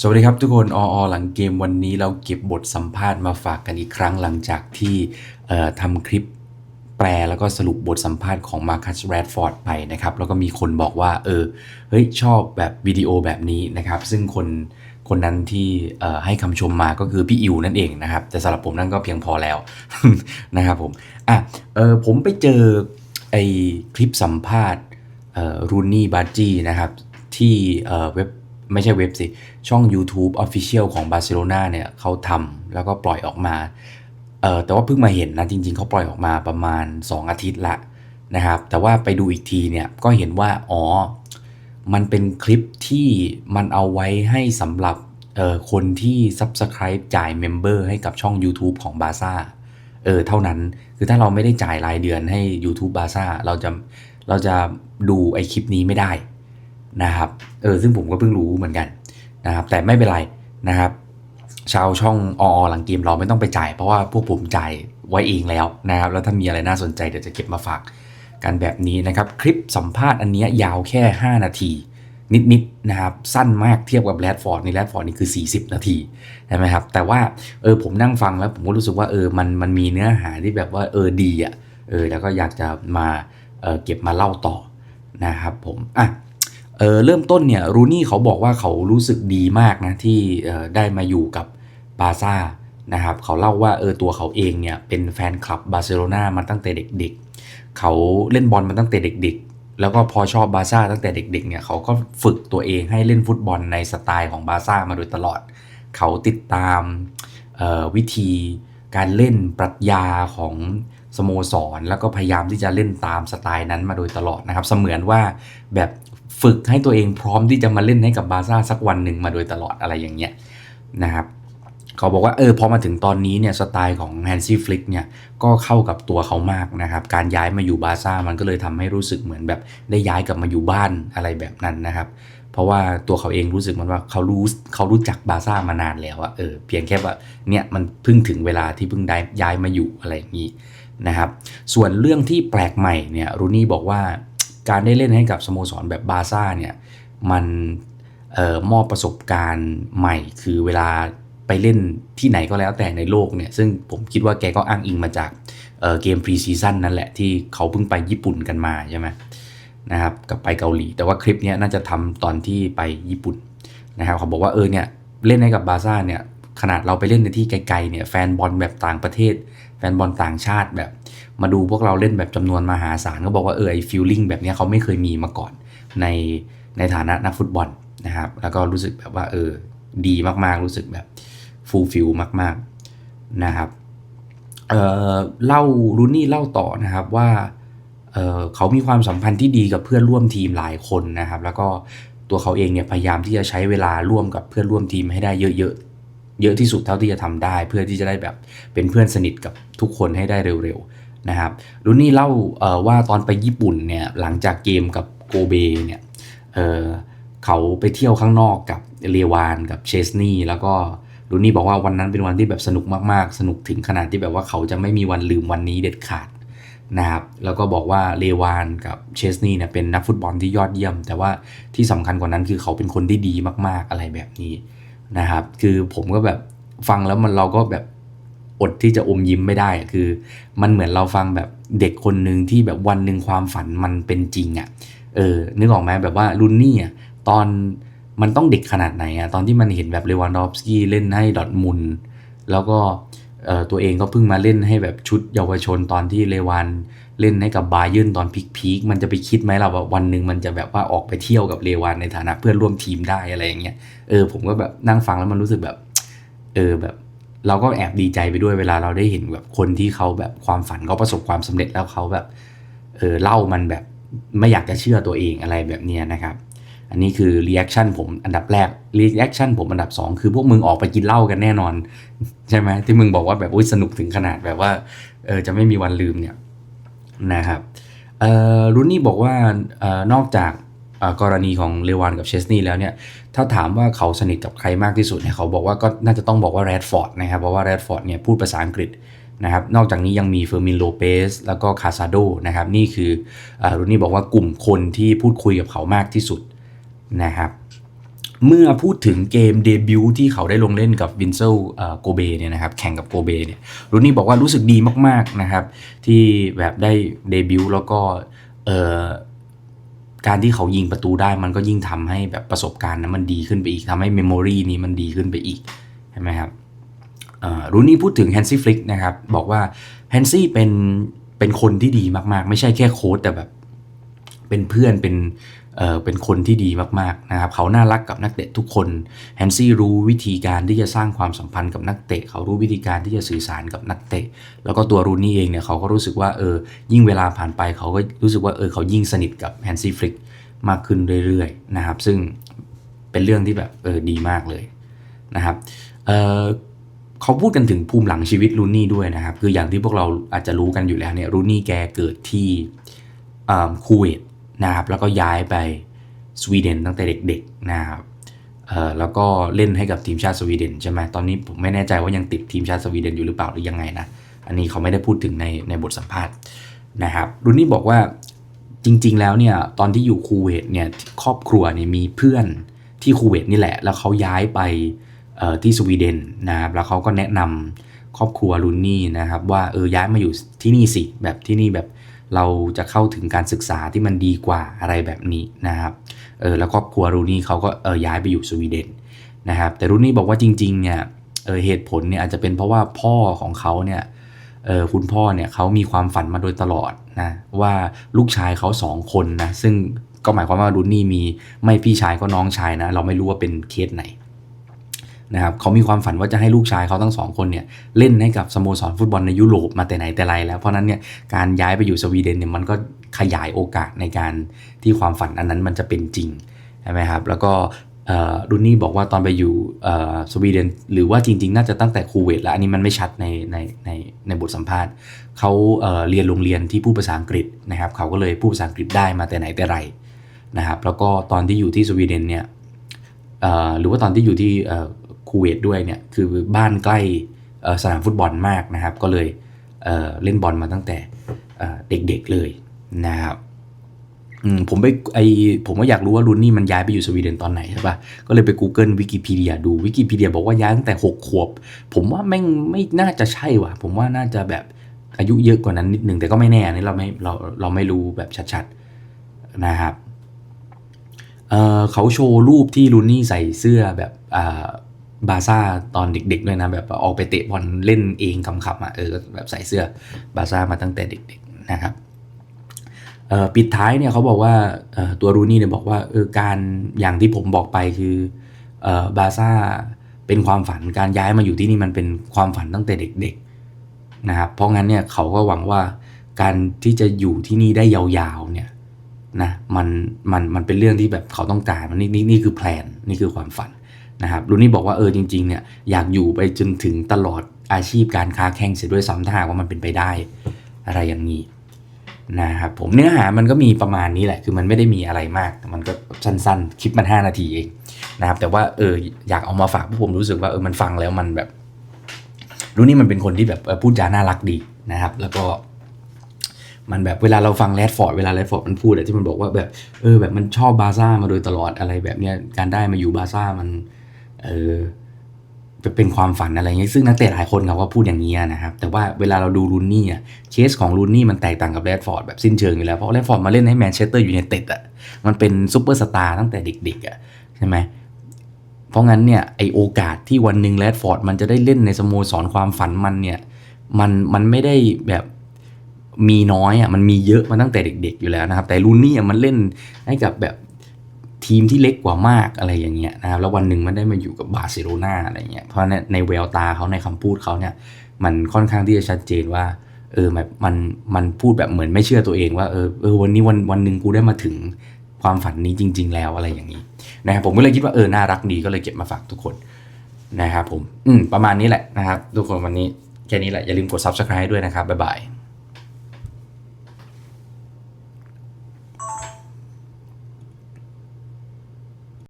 สวัสดีครับทุกคนออหลังเกมวันนี้เราเก็บบทสัมภาษณ์มาฝากกันอีกครั้งหลังจากที่ทำคลิปแปลแล้วก็สรุปบทสัมภาษณ์ของมาคัสแรดฟอร์ดไปนะครับ แล้วก็มีคนบอกว่า เออเฮ้ยชอบแบบวิดีโอแบบนี้นะครับ ซึ่งคนคนนั้นที่ให้คำชมมาก็คือพี่อิวนั่นเองนะครับ แต่สำหรับผมนั่นก็เพียงพอแล้วนะครับผมอะเออผมไปเจอไอคลิปสัมภาษณ์รูนี่บาร์จีนะครับที่เว็บ ไม่ใช่เว็บสิ ช่อง YouTube Official ของบาร์เซโลนาเนี่ยเขาทำแล้วก็ปล่อยออกมาเอ่อแต่ว่าเพิ่งมาเห็นนะ จริง ๆเขาปล่อยออกมาประมาณ 2 อาทิตย์ละนะครับ แต่ว่าไปดูอีกทีเนี่ยก็เห็นว่า อ๋อ มันเป็นคลิปที่มันเอาไว้ให้สำหรับเอ่อคนที่ Subscribe จ่ายเมมเบอร์ให้กับช่อง YouTube ของบาซ่าเออเท่านั้นคือถ้าเราไม่ได้จ่ายรายเดือนให้ YouTube บาซ่าเราจะเราจะดูไอคลิปนี้ไม่ได้ นะครับเออซึ่งผมก็เพิ่งรู้เหมือนกันนะครับ แต่ไม่เป็นไรนะครับ ชาวช่องออหลังเกมเราไม่ต้องไปจ่าย เพราะว่าพวกผมจ่ายไว้เองแล้วนะครับ แล้วถ้ามีอะไรน่าสนใจเดี๋ยวจะเก็บมาฝากกันแบบนี้นะครับ คลิปสัมภาษณ์อันนี้ยาวแค่ 5 นาที นิดๆนะครับ สั้นมากเทียบกับแรดฟอร์ดในแรดฟอร์ดนี่คือ 40 นาทีใช่ไหมครับ แต่ว่าเออผมนั่งฟังแล้วผมก็รู้สึกว่าเออมันมันมีเนื้อหาที่แบบว่าเออดีอะเออแล้วก็อยากจะมาเออเก็บมาเล่าต่อนะครับผมอะ เออเริ่มต้นเนี่ยรูนี่เขาบอกว่าเขารู้สึกดีมากนะที่ได้มาอยู่กับบาซ่านะครับเขาเล่าว่าเออตัวเขาเองเนี่ยเป็นแฟนคลับบาร์เซโลนามาตั้งแต่เด็กๆ เขาเล่นบอลมาตั้งแต่เด็กๆ แล้วก็พอชอบบาซ่าตั้งแต่เด็กๆเนี่ยเขาก็ฝึกตัวเองให้เล่นฟุตบอลในสไตล์ของบาซ่ามาโดยตลอด เขาติดตามออวิธีการเล่นปรัชญาของสโมสร แล้วก็พยายามที่จะเล่นตามสไตล์นั้นมาโดยตลอดนะครับ เสมือนว่าแบบ ฝึกให้ตัวเองพร้อมที่จะมาเล่นให้กับบาซ่าสักวันหนึ่งมาโดยตลอดอะไรอย่างเงี้ยนะครับเขาบอกว่าเออพอมาถึงตอนนี้เนี่ยสไตล์ของแฮนซี่ฟลิกเนี่ยก็เข้ากับตัวเขามากนะครับการย้ายมาอยู่บาซ่ามันก็เลยทำให้รู้สึกเหมือนแบบได้ย้ายกลับมาอยู่บ้านอะไรแบบนั้นนะครับ เพราะว่าตัวเขาเองรู้สึกมันว่าเขารู้เขารู้จักบาซ่ามานานแล้วอะเออเพียงแค่ว่าเนี่ยมันเพิ่งถึงเวลาที่เพิ่งได้ย้ายมาอยู่อะไรอย่างนี้นะครับส่วนเรื่องที่แปลกใหม่เนี่ยรูนี่บอกว่า การได้เล่นให้กับสโมสรแบบบาซ่าเนี่ยมันออมอบประสบการณ์ใหม่ คือเวลาไปเล่นที่ไหนก็แล้วแต่ในโลกเนี่ย ซึ่งผมคิดว่าแกก็อ้างอิงมาจากเเกมพรีซีซั่นนั่นแหละที่เขาเพิ่งไปญี่ปุ่นกันมาใช่ไหมนะครับกับไปเกาหลี แต่ว่าคลิปนี้น่าจะทำตอนที่ไปญี่ปุ่นนะครับเขาบอกว่าเออเนี่ยเล่นให้กับบาซ่าเนี่ยขนาดเราไปเล่นในที่ไกลๆเนี่ยแฟนบอลแบบต่างประเทศ แฟนบอลต่างชาติแบบ มาดูพวกเราเล่นแบบจำนวนมหาศาลก็บอกว่าเออไอฟิลลิ่งแบบนี้เขาไม่เคยมีมาก่อนในในฐานะนักฟุตบอลนะครับ แล้วก็รู้สึกแบบว่าเออดีมากๆ รู้สึกแบบฟูลฟิลมากๆนะครับเออเล่ารูนี่เล่าต่อนะครับว่าเออเขามีความสัมพันธ์ที่ดีกับเพื่อนร่วมทีมหลายคนนะครับ แล้วก็ตัวเขาเองเนี่ยพยายามที่จะใช้เวลาร่วมกับเพื่อนร่วมทีมให้ได้เยอะๆเยอะที่สุดเท่าที่จะทำได้ เพื่อที่จะได้แบบเป็นเพื่อนสนิทกับทุกคนให้ได้เร็วๆ นะครับรุนนี่เล่าว่าตอนไปญี่ปุ่นเนี่ยหลังจากเกมกับโกเบเนี่ยเเขาไปเที่ยวข้างนอกกับเรวานกับเชสนีแล้วก็รุนนี่บอกว่าวันนั้นเป็นวันที่แบบสนุกมากๆ สนุกถึงขนาดที่แบบว่าเขาจะไม่มีวันลืมวันนี้เด็ดขาดนะครับแล้วก็บอกว่าเลวานกับเชสนีเนี่ยเป็นนักฟุตบอลที่ยอดเยี่ยม แต่ว่าที่สำคัญกว่านั้นคือเขาเป็นคนที่ดีมากๆอะไรแบบนี้นะครับ คือผมก็แบบฟังแล้วมันเราก็แบบ อดที่จะอมยิ้มไม่ได้คือ มันเหมือนเราฟังแบบเด็กคนหนึ่งที่แบบวันหนึ่งความฝันมันเป็นจริงอะ่ะเออนึกออกไหมแบบว่ารุนนี่อะตอนมันต้องเด็กขนาดไหนอะ่ะตอนที่มันเห็นแบบเลวานดอฟสกี้เล่นให้ดอทมุนแล้วก็ตัวเองก็เพิ่งมาเล่นให้แบบชุดเยาวชนตอนที่เลวานเล่นให้กับบาเยิร์นตอนพีคๆมันจะไปคิดไหมเราว่าวันหนึ่งมันจะแบบว่าออกไปเที่ยวกับเลวานในฐานะเพื่อนร่วมทีมได้อะไรอย่างเงี้ยเออผมก็แบบนั่งฟังแล้วมันรู้สึกแบบเออแบบ เราก็แอบดีใจไปด้วยเวลาเราได้เห็นแบบคนที่เขาแบบความฝันเขาประสบความสำเร็จแล้วเขาแบบเออเล่ามันแบบไม่อยากจะเชื่อตัวเองอะไรแบบนี้นะครับ อันนี้คือรีแอคชั่นผมอันดับแรกรีแอคชั่นผมอันดับ 2 คือพวกมึงออกไปกินเหล้ากันแน่นอน ใช่ไหมที่มึงบอกว่าแบบอุ้ยสนุกถึงขนาดแบบว่าเออจะไม่มีวันลืมเนี่ยนะครับเอ่อรุนนี่บอกว่าเออนอกจาก กรณีของเลวานกับเชสนีแล้วเนี่ยถ้าถามว่าเขาสนิทกับใครมากที่สุดเนี่ยเขาบอกว่าก็น่าจะต้องบอกว่าแรดฟอร์ดนะครับเพราะว่าแรดฟอร์ดเนี่ยพูดภาษาอังกฤษนะครับนอกจากนี้ยังมีเฟอร์มินโลเปสแล้วก็คาซาโดนะครับนี่คือเอ่อรุนนี่บอกว่ากลุ่มคนที่พูดคุยกับเขามากที่สุดนะครับเมื่อพูดถึงเกมเดบิวต์ที่เขาได้ลงเล่นกับวินเซลโกเบเนี่ยนะครับแข่งกับโกเบเนี่ยรูนี่บอกว่ารู้สึกดีมากๆนะครับที่แบบได้เดบิวต์แล้วก็เการที่เขายิงประตูได้มันก็ยิ่งทำให้แบบประสบการณ์นั้นมันดีขึ้นไปอีกทำให้เมมโมรีนี้มันดีขึ้นไปอีกใช่ไหมครับรูนี่พูดถึงแฮนซี่ฟลิกนะครับบอกว่าแฮนซี่เป็นเป็นคนที่ดีมากๆ ไม่ใช่แค่โค้ดแต่แบบเป็นเพื่อนเป็น เป็นคนที่ดีมากๆนะครับเขาน่ารักกับนักเตะทุกคนแฮนซี่รู้วิธีการที่จะสร้างความสัมพันธ์กับนักเตะ เขารู้วิธีการที่จะสื่อสารกับนักเตะ แล้วก็ตัวรูนี่เองเนี่ยเขาก็รู้สึกว่าเออยิ่งเวลาผ่านไปเขาก็รู้สึกว่าเออเขายิ่งสนิทกับแฮนซี่ฟลิกมากขึ้นเรื่อยๆนะครับซึ่งเป็นเรื่องที่แบบเออดีมากเลยนะครับเออเขาพูดกันถึงภูมิหลังชีวิตรูนี่ด้วยนะครับคืออย่างที่พวกเราอาจจะรู้กันอยู่แล้วเนี่ยรูนี่แกเกิดที่คูเวต นะครับแล้วก็ย้ายไปสวีเดนตั้งแต่เด็กๆนะครับแล้วก็เล่นให้กับทีมชาติสวีเดนใช่ไหมตอนนี้ผมไม่แน่ใจว่ายังติดทีมชาติสวีเดนอยู่หรือเปล่าหรือยังไงนะอันนี้เขาไม่ได้พูดถึงในในบทสัมภาษณ์นะครับรุนนี่บอกว่าจริง ๆ แล้วเนี่ยตอนที่อยู่คูเวตเนี่ยครอบครัวเนี่ยมีเพื่อนที่คูเวตนี่แหละ แล้วเขาย้ายไปที่สวีเดนนะครับแล้วเขาก็แนะนำครอบครัวรุนนี่นะครับว่าเออย้ายมาอยู่ที่นี่สิแบบที่นี่แบบ เราจะเข้าถึงการศึกษาที่มันดีกว่าอะไรแบบนี้นะครับเออแล้วครอบครัวรูนี่เขาก็เออย้ายไปอยู่สวีเดนนะครับแต่รูนี่บอกว่าจริงๆเนี่ยเออเหตุผลเนี่ยอาจจะเป็นเพราะว่าพ่อของเขาเนี่ยเออคุณพ่อเนี่ยเขามีความฝันมาโดยตลอดนะว่าลูกชายเขาสองคนนะซึ่งก็หมายความว่ารูนี่มีไม่พี่ชายก็น้องชายนะ เราไม่รู้ว่าเป็นเคสไหน นะครับเขามีความฝันว่าจะให้ลูกชายเขาทั้งสองคนเนี่ยเล่นให้กับสโมสรฟุตบอลในยุโรปมาแต่ไหนแต่ไรแล้วเพราะนั้นเนี่ยการย้ายไปอยู่สวีเดนเนี่ยมันก็ขยายโอกาสในการที่ความฝันอันนั้นมันจะเป็นจริงใช่ไหมครับแล้วก็รุนนี่บอกว่าตอนไปอยู่สวีเดนหรือว่าจริง ๆ น่าจะตั้งแต่คูเวตแล้วอันนี้มันไม่ชัดในในในในบทสัมภาษณ์เขาเเรียนโรงเรียนที่พูดภาษาอังกฤษนะครับเขาก็เลยพูดภาษาอังกฤษได้มาแต่ไหนแต่ไรนะครับแล้วก็ตอนที่อยู่ที่สวีเดนเนี่ยหรือว่าตอนที่อยู่ที่ คูเวตด้วยเนี่ยคือบ้านใกล้สนามฟุตบอลมากนะครับ ก็เลยเเล่นบอลมาตั้งแต่เด็กๆเลยนะครับผมไปไอผมก็อยากรู้ว่ารุนนี่มันย้ายไปอยู่สวีเดนตอนไหนใช่ปะก็เลยไป Google วิกิพีเดียดูวิกิพีเดียบอกว่าย้ายตั้งแต่ 6 ขวบ ผมว่าแม่งไม่น่าจะใช่ว่ะ ผมว่าน่าจะแบบอายุเยอะกว่านั้นนิดนึงแต่ก็ไม่แน่นี่เราไม่เราเราไม่รู้แบบชัดๆนะครับเเขาโชว์รูปที่รุนนี่ใส่เสื้อแบบ บาซ่าตอนเด็กๆด้วยนะ แบบออกไปเตะบอลเล่นเองคำๆอะเออแบบใส่เสื้อบาซ่ามาตั้งแต่เด็กๆนะครับปิดท้ายเนี่ยเขาบอกว่าตัวรูนี่เนี่ยบอกว่าเออการอย่างที่ผมบอกไปคือบาซ่าเป็นความฝันการย้ายมาอยู่ที่นี่มันเป็นความฝันตั้งแต่เด็กๆนะครับเพราะงั้นเนี่ยเขาก็หวังว่าการที่จะอยู่ที่นี่ได้ยาวๆเนี่ยนะมันมันมันเป็นเรื่องที่แบบเขาต้องการมันนี่นี่นี่คือแพลนนี่คือความฝัน นะครับรูนี่บอกว่าเออจริงๆเนี่ยอยากอยู่ไปจนถึงตลอดอาชีพการค้าแข่งเสียด้วยซ้ำถ้าว่ามันเป็นไปได้อะไรอย่างนี้นะครับผมเนื้อหามันก็มีประมาณนี้แหละ คือมันไม่ได้มีอะไรมาก มันก็สั้นๆ คลิปมัน 5 นาทีเองนะครับ แต่ว่าเอออยากเอามาฝากพวกผมรู้สึกว่าเออมันฟังแล้วมันแบบรู้นี่มันเป็นคนที่แบบพูดจาน่ารักดีนะครับ แล้วก็มันแบบเวลาเราฟังแรดฟอร์ดเวลาแรดฟอร์ดมันพูดอะที่มันบอกว่าแบบเออแบบมันชอบบาซ่ามาโดยตลอดอะไรแบบเนี้ยการได้มาอยู่บาซ่ามัน เออเป็นความฝันอะไรเงี้ยซึ่งนักเตะหลายคนเขาก็พูดอย่างนี้นะครับ แต่ว่าเวลาเราดูลูนนี่อะเคสของลูนนี่มันแตกต่างกับแรดฟอร์ดแบบสิ้นเชิงอยู่แล้ว เพราะแรดฟอร์ดมาเล่นให้แมนเชสเตอร์ยูไนเต็ดอะมันเป็นซูเปอร์สตาร์ตั้งแต่เด็กๆอะใช่ไหมเพราะงั้นเนี่ยไอโอกาสที่วันหนึ่งแรดฟอร์ดมันจะได้เล่นในสโมสรความฝันมันเนี่ยมันมันไม่ได้แบบมีน้อยอะมันมีเยอะมาตั้งแต่เด็ก ๆ อยู่แล้วนะครับ แต่ลูนนี่อะมันเล่นให้กับแบบ ทีมที่เล็กกว่ามากอะไรอย่างเงี้ยนะครับแล้ววันหนึ่งมันได้มาอยู่กับบาร์เซโลนาอะไรเงี้ยเพราะในในแววตาเขาในคำพูดเขาเนี่ยมันค่อนข้างที่จะชัดเจนว่าเออแบบมันมันพูดแบบเหมือนไม่เชื่อตัวเองว่าเออเออวันนี้วันวันหนึ่งกูได้มาถึงความฝันนี้จริง ๆ แล้วอะไรอย่างนี้นะครับผมก็เลยคิดว่าเออน่ารักดีก็เลยเก็บมาฝากทุกคนนะครับผมอืมประมาณนี้แหละนะครับ ทุกคนวันนี้แค่นี้แหละอย่าลืมกด subscribe ด้วยนะครับบ๊ายบาย